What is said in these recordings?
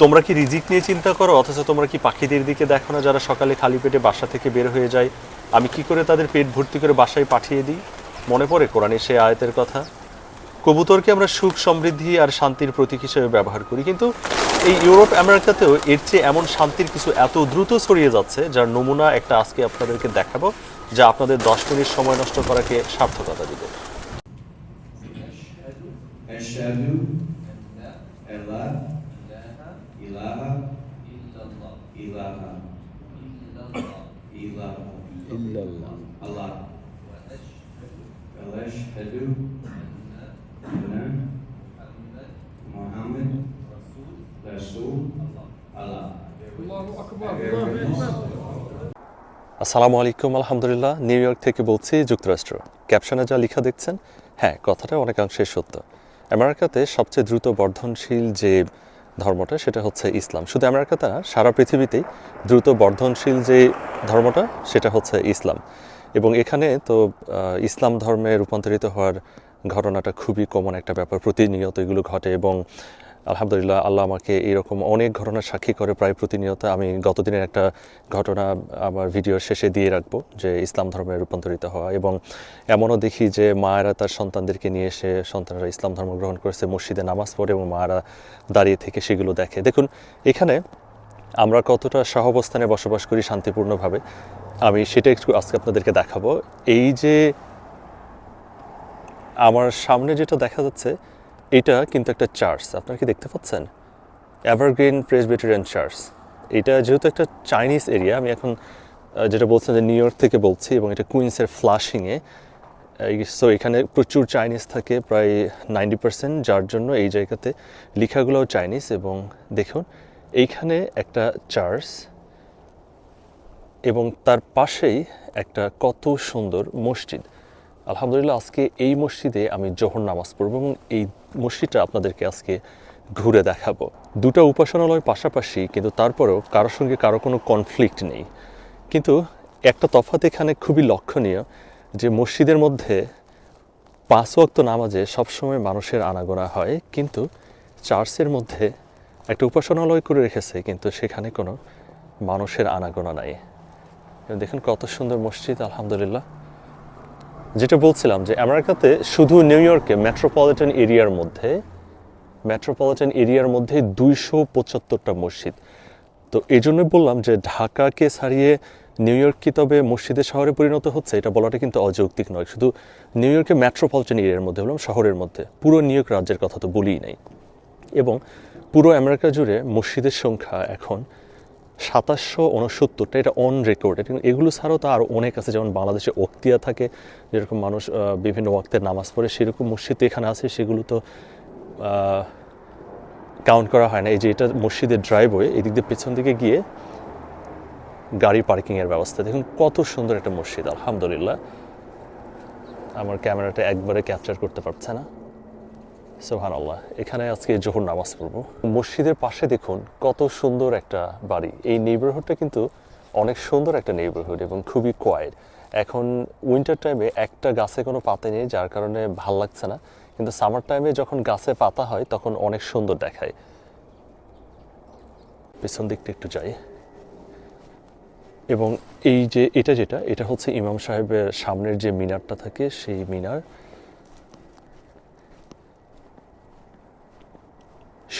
তোমরা কি রিজিক নিয়ে চিন্তা করো? অথচ তোমরা কি পাখিদের দিকে দেখো না যারা সকালে খালি পেটে বাসা থেকে বের হয়ে যায়? আমি কি করে তাদের পেট ভর্তি করে বাসায় পাঠিয়ে দিই? মনে পড়ে কোরআনের সেই আয়াতের কথা? কবুতরকে আমরা সুখ, সমৃদ্ধি আর শান্তির প্রতীক হিসেবে ব্যবহার করি। কিন্তু এই ইউরোপ, আমেরিকাতেও এর চেয়ে এমন শান্তির কিছু এত দ্রুত ছড়িয়ে যাচ্ছে, যার নমুনা একটা আজকে আপনাদেরকে দেখাবো, যা আপনাদের দশ মিনিট সময় নষ্ট করাকে সার্থকতা দিবে। وأشهد أن محمد رسول الله আসসালামু আলাইকুম আলহামদুলিল্লাহ নিউ ইয়র্ক থেকে বলছি যুক্তরাষ্ট্র ক্যাপশনে যা লেখা দেখছেন হ্যাঁ কথাটা অনেকাংশে সত্য আমেরিকাতে সবচেয়ে দ্রুত বর্ধনশীল যে ধর্মটা সেটা হচ্ছে ইসলাম শুধু আমেরিকাতে না সারা পৃথিবীতেই দ্রুত বর্ধনশীল যে ধর্মটা সেটা হচ্ছে ইসলাম এবং এখানে তো ইসলাম ধর্মে রূপান্তরিত হওয়ার ঘটনাটা খুবই কমন একটা ব্যাপার। প্রতিনিয়ত এগুলো ঘটে এবং আলহামদুলিল্লাহ আল্লাহ আমাকে এরকম অনেক ঘটনার সাক্ষী করে। প্রায় প্রতিনিয়ত আমি গতদিনের একটা ঘটনা আমার ভিডিওর শেষে দিয়ে রাখব যে ইসলাম ধর্মে রূপান্তরিত হওয়া এবং এমনও দেখি যে মায়েরা তার সন্তানদেরকে নিয়ে এসে সন্তানরা ইসলাম ধর্ম গ্রহণ করেছে, মসজিদে নামাজ পড়ে এবং মায়েরা দাঁড়িয়ে থেকে সেগুলো দেখে। দেখুন, এখানে আমরা কতটা সহাবস্থানে বসবাস করি শান্তিপূর্ণভাবে আমি সেটা একটু আজকে আপনাদেরকে দেখাবো। এই যে আমার সামনে যেটা দেখা যাচ্ছে, এটা কিন্তু একটা চার্চ। আপনারা কি দেখতে পাচ্ছেন? এভারগ্রিন প্রেসবিটেরিয়ান চার্চ এটা যেহেতু একটা চাইনিজ এরিয়া আমি এখন যেটা বলছেন যে নিউ ইয়র্ক থেকে বলছি এবং এটা কুইন্সের ফ্লাশিংয়ে সো এখানে প্রচুর চাইনিজ থাকে, প্রায় নাইনটি পার্সেন্ট যার জন্য এই জায়গাতে লেখাগুলোও চাইনিজ এবং দেখুন, এইখানে একটা চার্চ। এবং তার পাশেই একটা কত সুন্দর মসজিদ। আলহামদুলিল্লাহ, আজকে এই মসজিদে আমি জোহর নামাজ পড়ব এবং এই মসজিদটা আপনাদেরকে আজকে ঘুরে দেখাবো। দুটো উপাসনালয় পাশাপাশি কিন্তু তারপরেও কারোর সঙ্গে কারও কোনো কনফ্লিক্ট নেই। কিন্তু একটা তফাৎ এখানে খুবই লক্ষণীয় যে মসজিদের মধ্যে পাঁচ ওয়াক্ত নামাজে সবসময় মানুষের আনাগোনা হয়, কিন্তু চার্চের মধ্যে একটা উপাসনালয় করে রেখেছে, কিন্তু সেখানে কোনো মানুষের আনাগোনা নাই। দেখুন কত সুন্দর মসজিদ, আলহামদুলিল্লাহ। যেটা বলছিলাম যে আমেরিকাতে শুধু নিউ ইয়র্কে মেট্রোপলিটন এরিয়ার মধ্যে মেট্রোপলিটন এরিয়ার মধ্যে দুইশো পঁচাত্তরটা মসজিদ। তো এই জন্যই বললাম যে ঢাকাকে ছাড়িয়ে নিউ ইয়র্ক কি তবে মসজিদের শহরে পরিণত হচ্ছে, এটা বলাটা কিন্তু অযৌক্তিক নয়। শুধু নিউ ইয়র্কে মেট্রোপলিটন এরিয়ার মধ্যে বললাম, শহরের মধ্যে। পুরো নিউ ইয়র্ক রাজ্যের কথা তো বলিই নাই। এবং পুরো আমেরিকা জুড়ে মসজিদের সংখ্যা এখন সাতাশশো উনসত্তরটা, এটা অন রেকর্ডেড এগুলো ছাড়াও তো আরও অনেক আছে, যেমন বাংলাদেশে ওক্তিয়া থাকে, যেরকম মানুষ বিভিন্ন ওয়াক্তের নামাজ পড়ে, সেরকম মসজিদ এখানে আছে, সেগুলো তো কাউন্ট করা হয় না। এই যে এটা মসজিদের ড্রাইভওয়ে এদিক দিয়ে পেছন দিকে গিয়ে গাড়ি পার্কিংয়ের ব্যবস্থা। দেখুন কত সুন্দর একটা মসজিদ, আলহামদুলিল্লাহ। আমার ক্যামেরাটা একবারে ক্যাপচার করতে পারছে না। সোহান আল্লাহ এখানে আজকে জোহর নামাজ পড়ব। মসজিদের পাশে দেখুন কত সুন্দর একটা বাড়ি। এই নেইবারহুডটা কিন্তু অনেক সুন্দর একটা নেইবারহুড এবং খুবই কোয়াইট এখন উইন্টার টাইমে একটা গাছে কোনো পাতা নেই, যার কারণে ভালো লাগছে না। কিন্তু সামার টাইমে যখন গাছে পাতা হয়, তখন অনেক সুন্দর দেখায়। পেছন দিকটা একটু যাই। এবং এই যে, এটা যেটা, এটা হচ্ছে ইমাম সাহেবের সামনের যে মিনারটা থাকে, সেই মিনার।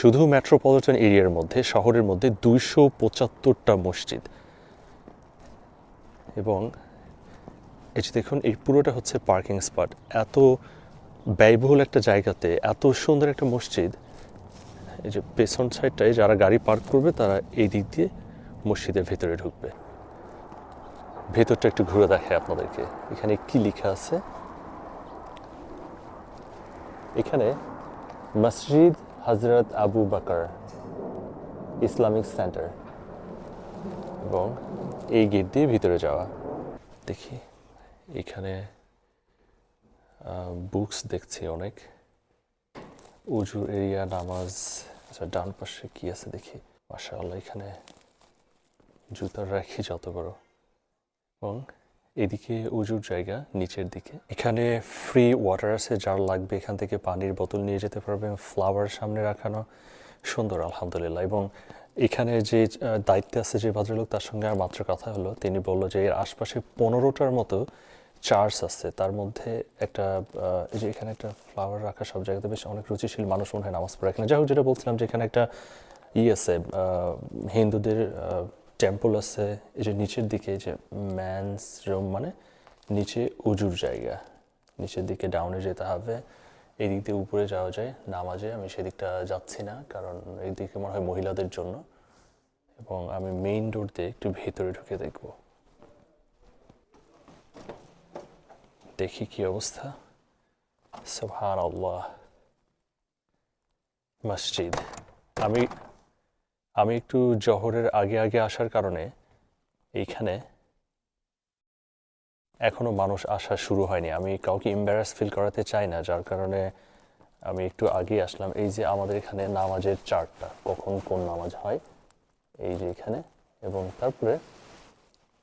শুধু মেট্রোপলিটন এরিয়ার মধ্যে, শহরের মধ্যে দুইশো পঁচাত্তরটা মসজিদ। এবং যে দেখুন, এই পুরোটা হচ্ছে পার্কিং স্পট এত ব্যয়বহুল একটা জায়গাতে, এত সুন্দর একটা মসজিদ, এই যে পেছন সাইডটায় যারা গাড়ি পার্ক করবে, তারা এই দিক দিয়ে মসজিদের ভেতরে ঢুকবে। ভেতরটা একটু ঘুরে দেখায় আপনাদেরকে। এখানে কি লেখা আছে? এখানে মসজিদ হজরত আবু বাকর ইসলামিক সেন্টার এবং এই গেট দিয়ে ভিতরে যাওয়া। দেখি, এখানে বুকস দেখছি অনেক। উজুর এরিয়া, নামাজ আচ্ছা ডান পাশে কি আছে দেখি। মাশাআল্লাহ, এখানে জুতার রাখি যত বড়। এবং এদিকে উজুর জায়গা, নিচের দিকে। এখানে ফ্রি ওয়াটার আছে, যার লাগবে এখান থেকে পানির বোতল নিয়ে যেতে পারবেন ফ্লাওয়ার সামনে রাখানো। সুন্দর, আলহামদুলিল্লাহ। এবং এখানে যে দায়িত্বে আছে যে ভদ্রলোক, তার সঙ্গে আর মাত্র কথা হলো। তিনি বলল যে, এর আশপাশে পনেরোটার মতো চার্চ আছে। তার মধ্যে একটা যে এখানে একটা ফ্লাওয়ার রাখা সব জায়গাতে বেশ অনেক রুচিশীল মানুষ মনে হয় নামাজ পড়ে। এখানে যাই হোক, যেটা বলছিলাম যে, এখানে একটা ই আছে হিন্দুদের টেম্পল আছে, এই যে নিচের দিকে যে ম্যানস রুম মানে নিচে উজুর জায়গা। নিচের দিকে ডাউনে যেতে হবে, এই দিক দিয়ে উপরে যাওয়া যায়, নামাজে। আমি সেদিকটা যাচ্ছি না, কারণ এই দিকে মনে হয় মহিলাদের জন্য। এবং আমি মেইন ডোর দিয়ে একটু ভেতরে ঢুকে দেখব। দেখি কি অবস্থা। সোহান আল্লাহ মসজিদ। আমি আমি একটু জহরের আগে আগে আসার কারণে এইখানে এখনও মানুষ আসা শুরু হয়নি। আমি কাউকে এম্বারাস ফিল করাতে চাই না, যার কারণে আমি একটু আগে আসলাম। এই যে আমাদের এখানে নামাজের চার্টটা কখন কোন নামাজ হয়, এই যে এখানে। এবং তারপরে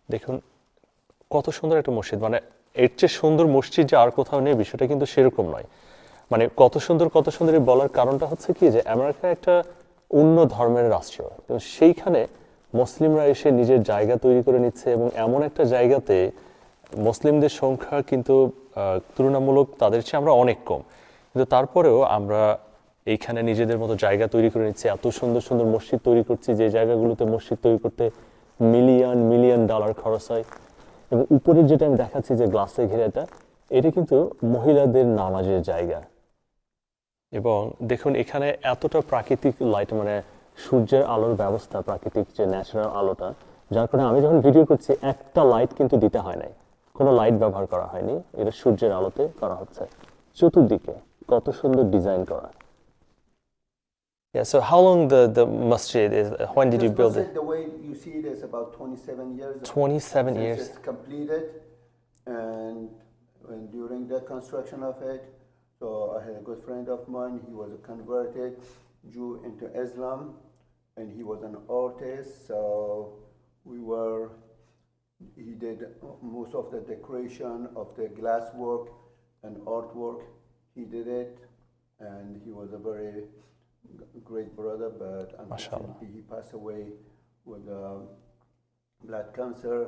দেখুন, কত সুন্দর একটা মসজিদ। মানে এর চেয়ে সুন্দর মসজিদ যে আর কোথাও নেই, বিষয়টা কিন্তু সেরকম নয়। মানে কত সুন্দর কত সুন্দর বলার কারণটা হচ্ছে কি যে আমেরিকা একটা অন্য ধর্মের রাষ্ট্র তো সেইখানে মুসলিমরা এসে নিজের জায়গা তৈরি করে নিচ্ছে এবং এমন একটা জায়গাতে মুসলিমদের সংখ্যা কিন্তু তুলনামূলক তাদের চেয়ে আমরা অনেক কম। কিন্তু তারপরেও আমরা এইখানে নিজেদের মতো জায়গা তৈরি করে নিচ্ছি। এত সুন্দর সুন্দর মসজিদ তৈরি করছি, যে জায়গাগুলোতে মসজিদ তৈরি করতে মিলিয়ন মিলিয়ন ডলার খরচ হয়। এবং উপরের যেটা আমি দেখাচ্ছি যে গ্লাসে ঘেরাটা, এটা কিন্তু মহিলাদের নামাজের জায়গা। এবং দেখুন এখানে এতটা প্রাকৃতিক লাইট মানে সূর্যের আলোর ব্যবস্থা প্রাকৃতিক যে ন্যাচারাল আলোটা যার কারণে আমি যখন ভিডিও করছি একটা লাইট কিন্তু দিতে হয় নাই কোনো লাইট ব্যবহার করা হয়নি এটা সূর্যের আলোতে করা হচ্ছে চতুর্দিকে কত সুন্দর ডিজাইন করা Yeah, so how long the, the masjid is? When did this you build masjid, it? The way you see it is about 27 years. 27 years. It's completed, and when during the construction of it, so I had a good friend of mine. He was a converted Jew into Islam, and he was an artist. So we were. He did most of the decoration of the glass work and artwork. He did it, and he was a very great brother. But unfortunately, he passed away with uh, blood cancer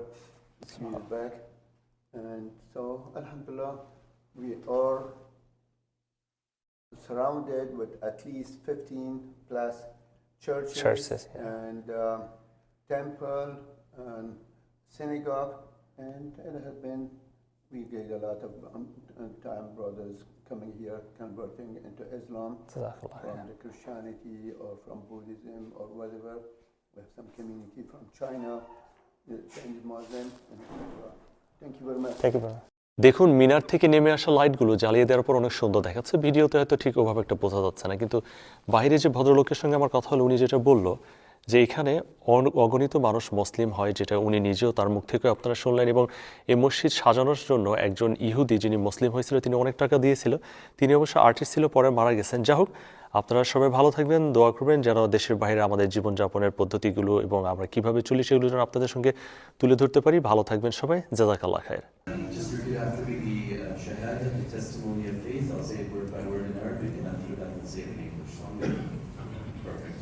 a few years back. And so, Alhamdulillah, we are surrounded with at least 15 plus churches, Churches, yeah. and uh, temple and synagogue, and it has been we get a lot of um, uh, time brothers coming here converting into Islam from the Christianity or from Buddhism or whatever. We have some community from China, Chinese Muslim. And, uh, thank you very much. Thank you very much. দেখুন, মিনার থেকে নেমে আসা লাইটগুলো জ্বালিয়ে দেওয়ার পর অনেক সুন্দর দেখাচ্ছে। ভিডিওতে হয়তো ঠিক ওভাবে একটা বোঝা যাচ্ছে না, কিন্তু বাইরে যে ভদ্রলোকের সঙ্গে আমার কথা হলো, উনি যেটা বলল যে এখানে অগণিত মানুষ মুসলিম হয়, যেটা উনি নিজেও তার মুখ থেকে আপনারা শুনলেন এবং এই মসজিদ সাজানোর জন্য একজন ইহুদি যিনি মুসলিম হয়েছিল, তিনি অনেক টাকা দিয়েছিল। তিনি অবশ্য আর্টিস্ট ছিল, পরে মারা গেছেন। যা হোক, আপনারা সবাই ভালো থাকবেন, দোয়া করবেন যেন দেশের বাইরে আমাদের জীবনযাপনের পদ্ধতিগুলো এবং আমরা কীভাবে চলি সেগুলো যেন আপনাদের সঙ্গে তুলে ধরতে পারি। ভালো থাকবেন সবাই Just repeat after me the uh, Shahada, the testimony of faith. I'll say it word by word in Arabic, and after that, we'll say it in English. Sound good? Perfect.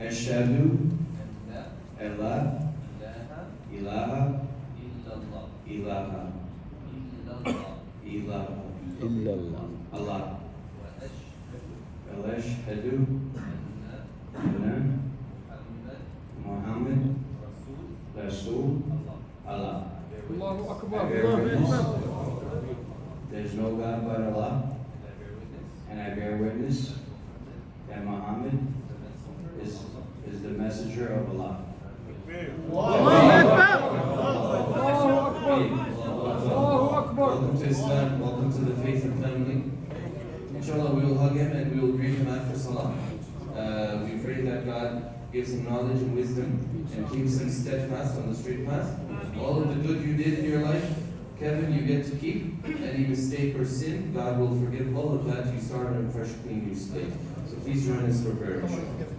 Ashhadu an la ilaha ilaha illallah Allah. Ashhadu anna Muhammad Rasul Allah. Allahu Akbar. I bear witness There's no God but Allah, and I bear witness that Muhammad is, is the messenger of Allah. Welcome to Islam, welcome to the faith and family. Inshallah, we will hug him and we will greet him after Salah. Uh, we pray that God gives him knowledge and wisdom and keeps him steadfast on the straight path. All of the good you did in your life, Kevin, you get to keep. Any mistake or sin, God will forgive all of that. You start on a fresh, clean new slate. So please join us for prayer. inshallah.